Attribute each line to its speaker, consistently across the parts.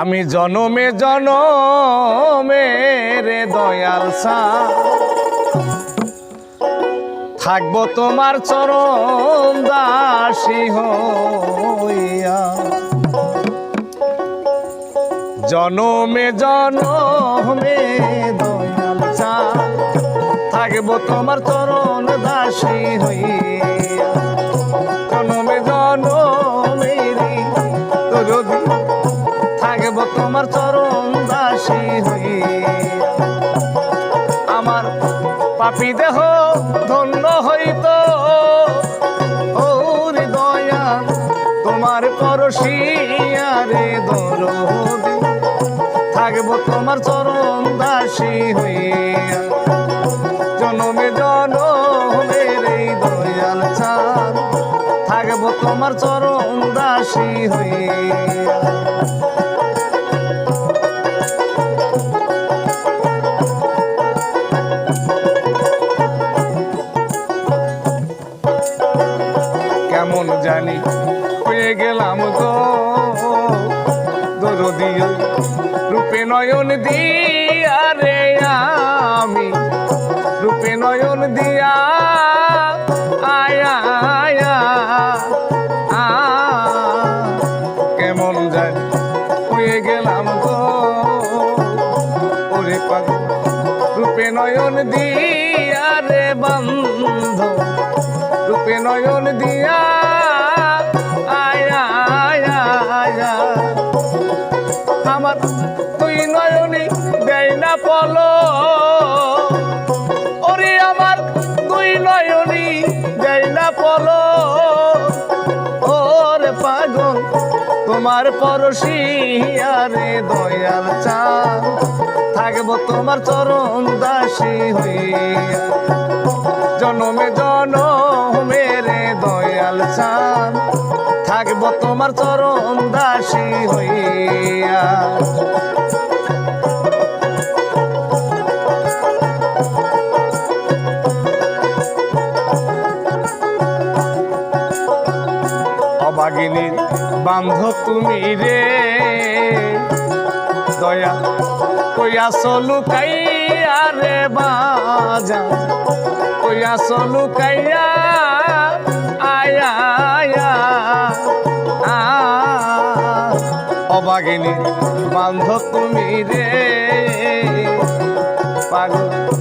Speaker 1: আমি জনমে জনমে রে দয়াল সা থাকব তোমার চরণ দাসী হইয়া। জনমে জনমে দয়াল চা থাকব তোমার চরণ দাসী হইয়া। পাপি দেহ ধন্য হইত। ওরে দয়া তোমার পরশিয়ারে দরদি। থাকব তোমার চরণ দাসী হইয়া। জনমে জনমে রে দয়াল চান থাকব তোমার চরণ দাসী হইয়া। কেমন জানি হয়ে গেলাম গো দরদি রূপে নয়ন দিয়া রে আমি, রূপে নয়ন দিয়া আয়া আয়া কেমন জানি হয়ে গেলাম গো ওরে রূপে নয়ন দিয়া রে বন্ধ, রূপে নয়ন দিয়া ওরে আমার তুই নয়নি দেয় না পলো। ওরে পাগল, তোমার পরশিয়ারে দয়াল চাঁদ। থাকব তোমার চরণ দাসী হইয়া। জনমে জনমে রে দয়াল চান থাকব তোমার চরণ দাসী হইয়া। অবাগিনীর বান্ধব তুমি রে। দয়া কইয়া চলু কাইয়া রে বাজা। কইয়া চলু কাইয়া, আয়া আয়া অবাগিনী বান্ধব তুমি রে। পাগল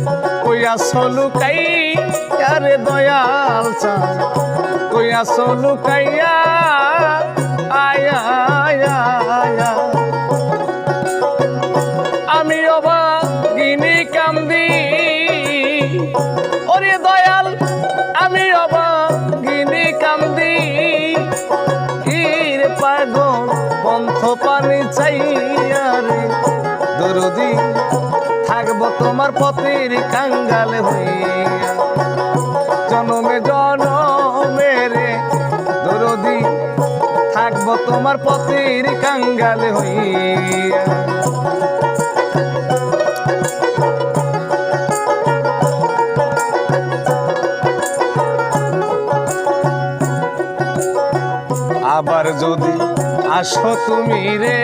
Speaker 1: কইয়া সলুকাই আরে দয়াল চা। কইয়া সলুকাইয়া আয়া আয়া আয়া। আসো তুমি রে।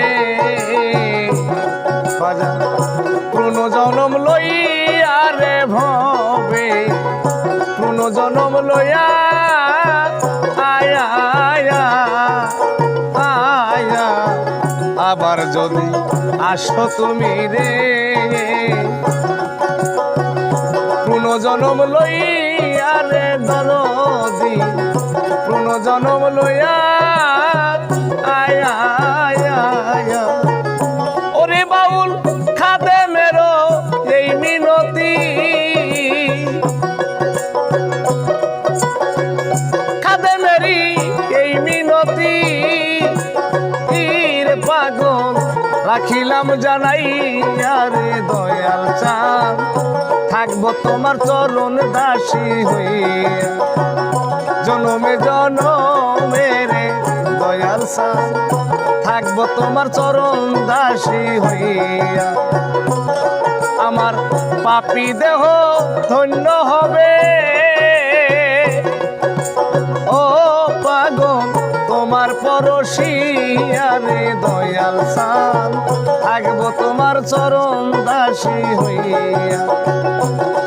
Speaker 1: বাজা পুনর্জনম লইয়া রে ভবে। পুনর্জনম লইয়া, আয়া আয়া আবার যদি আসো তুমি রে। পুনর্জনম লইয়া রে দরদি। জনম লইয়া খাদে মেরি, এই মিনতি। তীর পাগল, রাখিলাম জানাই আরে দয়াল চাঁদ। থাকব তোমার চরণ দাসী হইয়া। জনমে জনমে দয়াল চাঁদ। থাকব তোমার চরণ দাসী হইয়া। আমার পাপি দেহ ধন্য হবে। পরশিয়া দয়াল সান থাকব তোমার চরণ দাসী হইয়া।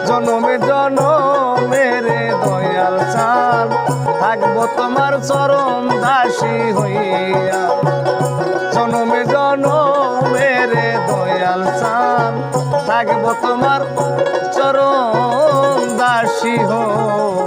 Speaker 1: জনমে জনমে রে দয়াল সান থাকব তোমার চরণ দাসী হইয়া। জনমে জনমে রে দয়াল সান থাকব তোমার চরণ দাসী হইয়া।